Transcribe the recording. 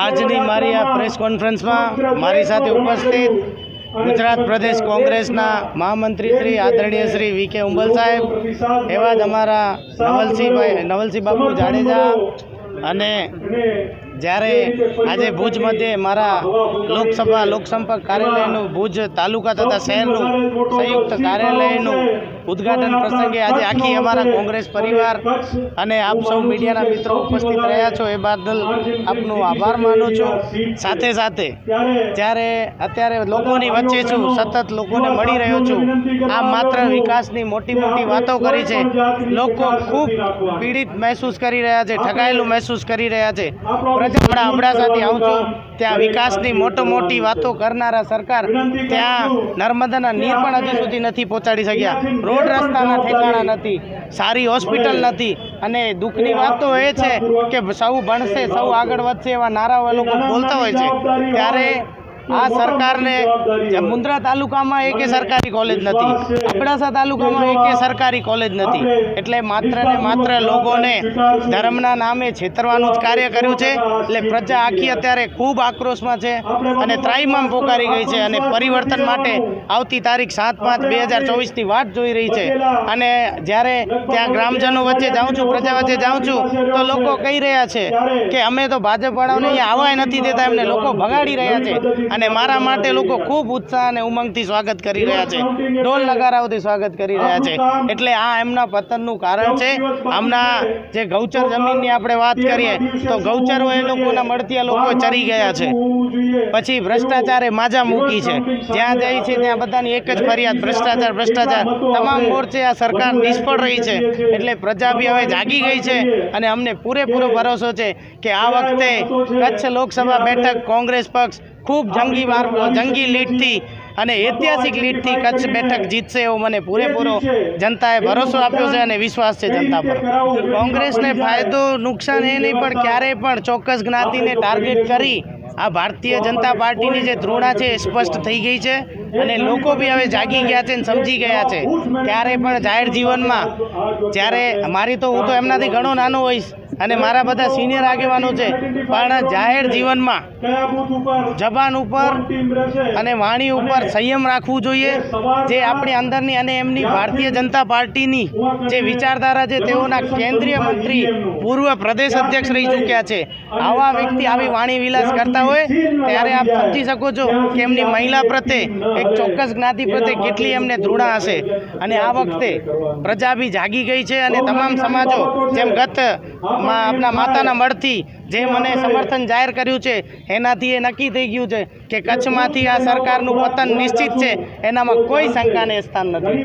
આજની મારી આ પ્રેસ કોન્ફરન્સમાં મારી સાથે ઉપસ્થિત ગુજરાત પ્રદેશ કોંગ્રેસના મહામંત્રી શ્રી આદરણીય શ્રી વી કે ઉંબલ સાહેબ, એવા જ અમારા નવલસિંહભાઈ નવલસિંહ બાપુ જાડેજા અને જ્યારે આજે ભુજ મધ્યે મારા લોકસભા લોકસંપર્ક કાર્યાલયનું ભુજ તાલુકા તથા શહેરનું સંયુક્ત કાર્યાલયનું ઉદ્ઘાટન પ્રસંગે આજે આખી અમારા કોંગ્રેસ પરિવાર અને આપ સૌ મીડિયાના મિત્રો ઉપસ્થિત રહ્યા છો. એ બદલ આપનો આભાર માનું છું. સાથે સાથે જ્યારે અત્યારે લોકોની વચ્ચે છું સતત લોકોને મળી રહ્યો છું. આ માત્ર વિકાસની મોટી મોટી વાતો કરી છે. લોકો ખૂબ પીડિત મહેસૂસ કરી રહ્યા છે ઠગાયેલું મહેસૂસ કરી રહ્યા છે. પ્રજા અબડાસાથી આવું છું. ત્યાં વિકાસની મોટો મોટી વાતો કરનારા સરકાર ત્યાં નર્મદાના નીર પણ હજી સુધી નથી પહોંચાડી શક્યા. રોડ રસ્તાના ઠેકાણા નથી સારી હોસ્પિટલ નથી. અને દુઃખની વાત તો એ છે કે સૌ ભણશે સૌ આગળ વધશે એવા નારાઓ એ લોકો બોલતા હોય છે. ત્યારે આ સરકારને મુન્દ્રા તાલુકામાં એકે સરકારી કોલેજ નથી. અબડાસા તાલુકામાં એકે સરકારી કોલેજ નથી. એટલે માત્ર ને માત્ર લોકોને ધર્મના નામે છેતરવાનું જ કાર્ય કર્યું છે. એટલે પ્રજા આખી અત્યારે ખૂબ આક્રોશમાં છે અને ત્રાઈમામ પોકારી ગઈ છે અને પરિવર્તન માટે આવતી તારીખ સાત પાંચ બે હજાર ચોવીસની વાટ જોઈ રહી છે. અને જ્યારે ત્યાં ગ્રામજનો વચ્ચે જાઉં છું પ્રજા વચ્ચે જાઉં છું તો લોકો કહી રહ્યા છે કે અમે તો ભાજપવાળાઓને અહીંયા આવવાય નથી દેતા એમને લોકો ભગાડી રહ્યા છે. અને મારા માટે લોકો ખૂબ ઉત્સાહ અને ઉમંગથી સ્વાગત કરી રહ્યા છે. ઢોલ નગારાઓથી સ્વાગત કરી રહ્યા છે. એટલે આ એમના પતનનું કારણ છે. આમના જે ગૌચર જમીનની આપણે વાત કરીએ, તો ગૌચરો એ લોકોના મળતીયા લોકો ચરી ગયા છે. પછી ભ્રષ્ટાચારે માજા મૂકી છે. જ્યાં જાય છે, ત્યાં બધાની એક જ ફરિયાદ, ભ્રષ્ટાચાર ભ્રષ્ટાચાર. તમામ મોરચે આ સરકાર નિષ્ફળ રહી છે. એટલે પ્રજા બી હવે જાગી ગઈ છે અને અમને પૂરેપૂરો ભરોસો છે કે આ વખતે કચ્છ લોકસભા બેઠક, કોંગ્રેસ પક્ષ ખૂબ જંગી વાર જંગી લીડથી અને ઐતિહાસિક લીડથી કચ્છ બેઠક જીતશે એવો મને પૂરેપૂરો જનતાએ ભરોસો આપ્યો છે અને વિશ્વાસ છે જનતા પર. કોંગ્રેસને ફાયદો, નુકસાન એ નહીં, પણ ક્યારેય પણ ચોક્કસ જ્ઞાતિને ટાર્ગેટ કરી આ ભારતીય જનતા પાર્ટીની જે ધૃણા છે એ સ્પષ્ટ થઈ ગઈ છે અને લોકો બી હવે જાગી ગયા છે અને સમજી ગયા છે. ત્યારે પણ જાહેર જીવનમાં જ્યારે મારી તો હું તો એમનાથી ઘણો નાનો હોઈશ. અને મારા બધા સિનિયર આગેવાનો છે. પણ જાહેર જીવનમાં જબાન ઉપર અને વાણી ઉપર સંયમ રાખવું જોઈએ. જે આપણી અંદરની અને એમની ભારતીય જનતા પાર્ટીની જે વિચારધારા છે, તેઓના કેન્દ્રીય મંત્રી, પૂર્વ પ્રદેશ અધ્યક્ષ રહી ચૂક્યા છે. આવા વ્યક્તિ આવી વાણી વિલાસ કરતા હોય, ત્યારે આપ સમજી શકો છો કે એમની મહિલા પ્રત્યે એક ચોક્કસ જ્ઞાતિ પ્રત્યે કેટલી એમને ધૃણા હશે. અને આ વખતે પ્રજા બી જાગી ગઈ છે અને તમામ સમાજો જેમ ગત માં આપના માતાના મળથી જે મને સમર્થન જાહેર કર્યું છે, એનાથી એ નક્કી થઈ ગયું છે કે કચ્છમાંથી આ સરકારનું પતન નિશ્ચિત છે, એનામાં કોઈ શંકાને સ્થાન નથી.